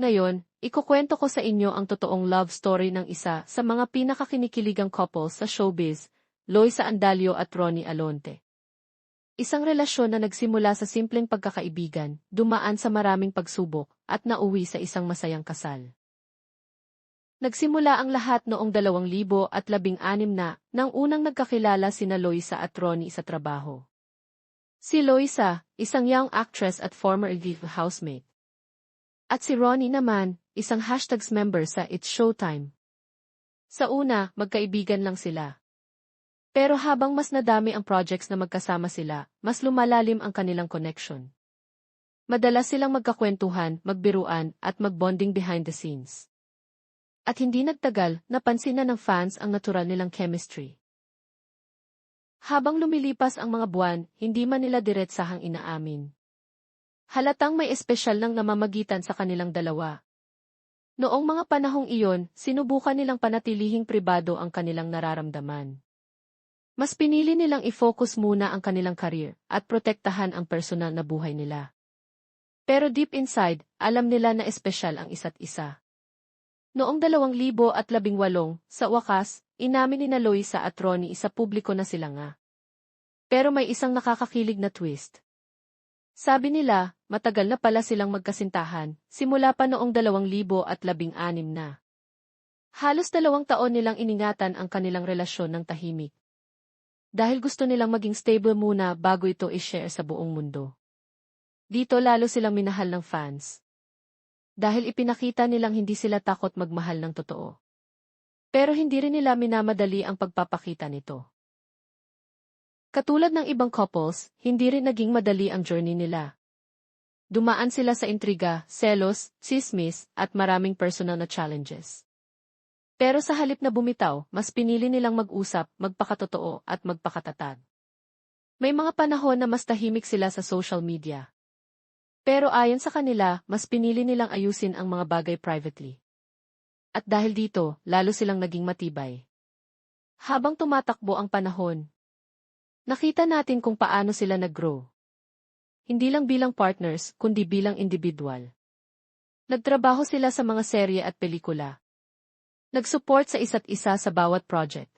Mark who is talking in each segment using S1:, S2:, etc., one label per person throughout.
S1: Ngayon, ikukwento ko sa inyo ang totoong love story ng isa sa mga pinakakinikiligang couple sa showbiz, Loisa Andalio at Ronnie Alonte. Isang relasyon na nagsimula sa simpleng pagkakaibigan, dumaan sa maraming pagsubok, at nauwi sa isang masayang kasal. Nagsimula ang lahat noong 2016 na, nang unang nagkakilala sina Loisa at Ronnie sa trabaho. Si Loisa, isang young actress at former Elvive housemate. At si Ronnie naman, isang hashtags member sa It's Showtime. Sa una, magkaibigan lang sila. Pero habang mas nadami ang projects na magkasama sila, mas lumalalim ang kanilang connection. Madalas silang magkakwentuhan, magbiruan, at magbonding behind the scenes. At hindi nagtagal, napansin na ng fans ang natural nilang chemistry. Habang lumilipas ang mga buwan, hindi man nila diretsahang inaamin. Halatang may espesyal nang namamagitan sa kanilang dalawa. Noong mga panahong iyon, sinubukan nilang panatilihing pribado ang kanilang nararamdaman. Mas pinili nilang i-focus muna ang kanilang career at protektahan ang personal na buhay nila. Pero deep inside, alam nila na espesyal ang isa't isa. Noong 2018, sa wakas, inamin ni na Loisa at Ronnie sa publiko na sila nga. Pero may isang nakakakilig na twist. Sabi nila, matagal na pala silang magkasintahan, simula pa noong 2016 na. Halos dalawang taon nilang iningatan ang kanilang relasyon ng tahimik. Dahil gusto nilang maging stable muna bago ito i-share sa buong mundo. Dito lalo silang minahal ng fans. Dahil ipinakita nilang hindi sila takot magmahal ng totoo. Pero hindi rin nila minamadali ang pagpapakita nito. Katulad ng ibang couples, hindi rin naging madali ang journey nila. Dumaan sila sa intriga, selos, sismis, at maraming personal na challenges. Pero sa halip na bumitaw, mas pinili nilang mag-usap, magpakatotoo, at magpakatatag. May mga panahon na mas tahimik sila sa social media. Pero ayon sa kanila, mas pinili nilang ayusin ang mga bagay privately. At dahil dito, lalo silang naging matibay. Habang tumatakbo ang panahon, nakita natin kung paano sila nag-grow. Hindi lang bilang partners, kundi bilang individual. Nagtrabaho sila sa mga serye at pelikula, Nag-support sa isa't isa sa bawat project.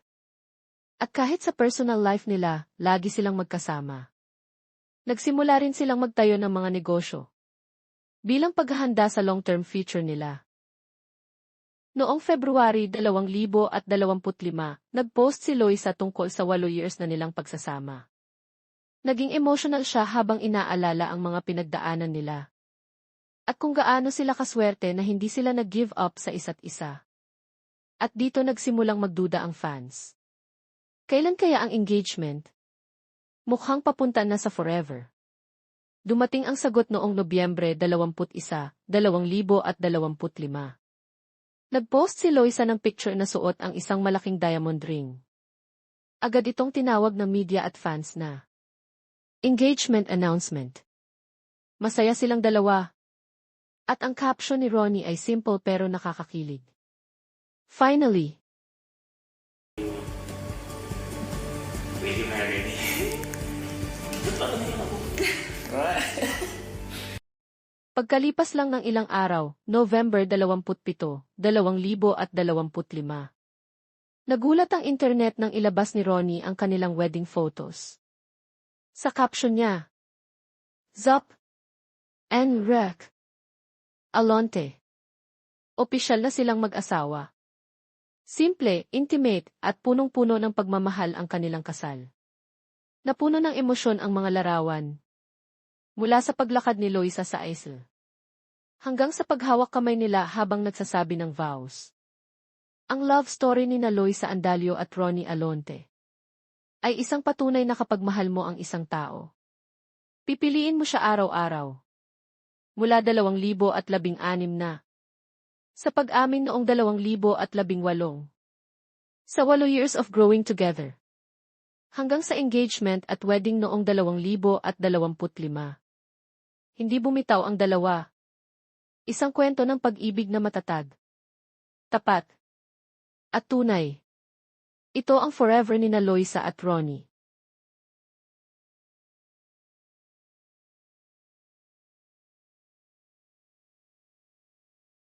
S1: At kahit sa personal life nila, lagi silang magkasama. Nagsimula rin silang magtayo ng mga negosyo. Bilang paghahanda sa long-term future nila. Noong February 2025, nag-post si Loisa tungkol sa 8 years na nilang pagsasama. Naging emotional siya habang inaalala ang mga pinagdaanan nila. At kung gaano sila kaswerte na hindi sila nag-give up sa isa't isa. At dito nagsimulang magduda ang fans. Kailan kaya ang engagement? Mukhang papunta na sa forever. Dumating ang sagot noong Nobyembre 21, 2025. Nag-post si Loisa ng picture na suot ang isang malaking diamond ring. Agad itong tinawag ng media at fans na engagement announcement. Masaya silang dalawa. At ang caption ni Ronnie ay simple pero nakakakilig. Finally. Pagkalipas lang ng ilang araw, November 27, 2025. Nagulat ang internet nang ilabas ni Ronnie ang kanilang wedding photos. Sa caption niya, Zup and Rec Alonte. Opisyal na silang mag-asawa. Simple, intimate, at punong-puno ng pagmamahal ang kanilang kasal. Napuno ng emosyon ang mga larawan. Mula sa paglakad ni Loisa sa isle. Hanggang sa paghawak kamay nila habang nagsasabi ng vows. Ang love story ni na Loisa Andalio at Ronnie Alonte ay isang patunay na kapag mahal mo ang isang tao. Pipiliin mo siya araw-araw. Mula 2016 na, sa pag-amin noong 2018. Sa walo years of growing together. Hanggang sa engagement at wedding noong 2025. Hindi bumitaw ang dalawa. Isang kwento ng pag-ibig na matatag. Tapat. At tunay. Ito ang forever ni na Loisa at Ronnie.